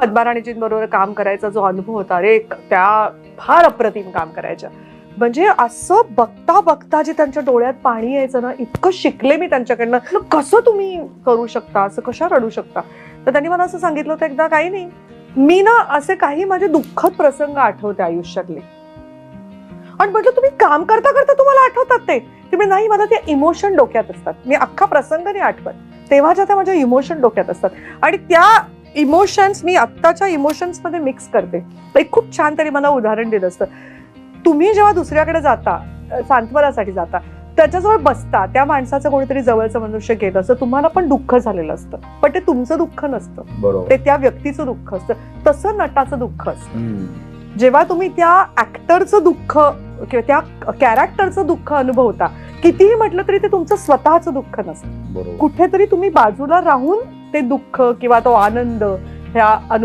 पद्माराणीजींबरोबर काम करायचा जो अनुभव होता रे त्या फार अप्रतिम काम करायच्या. म्हणजे असं बघता बघता जे त्यांच्या डोळ्यात पाणी यायचं ना इतकं शिकले मी त्यांच्याकडनं. कसं तुम्ही करू शकता? असं कशा रडू शकता? तर त्यांनी मला असं सांगितलं होतं एकदा काही नाही. मी ना असे काही माझे दुःखद प्रसंग आठवते आयुष्यातले. आणि म्हटलं तुम्ही काम करता करता तुम्हाला आठवतात ते. तुम्ही नाही मला ते इमोशन डोक्यात असतात. मी अख्खा प्रसंग नाही आठवत. तेव्हाच्या त्या माझ्या इमोशन डोक्यात असतात. आणि त्या इमोशन्स मी आत्ताच्या इमोशन्समध्ये मिक्स करते. तर एक खूप छान तरी मला उदाहरण दिलं असतं. तुम्ही जेव्हा दुसऱ्याकडे जाता सांत्वनासाठी जाता त्याच्याजवळ बसता त्या माणसाचं कोणीतरी जवळचं मनुष्य गेलं असतं तुम्हाला पण दुःख झालेलं असतं. पण ते तुमचं दुःख नसतं. बरोबर. ते त्या व्यक्तीचं दुःख असतं. तसं नटाचं दुःख असतं. जेव्हा तुम्ही त्या ऍक्टरचं दुःख किंवा त्या कॅरेक्टरचं दुःख अनुभवता कितीही म्हटलं तरी ते तुमचं स्वतःचं दुःख नसतं. कुठेतरी तुम्ही बाजूला राहून ते दुःख किंवा तो आनंद ह्या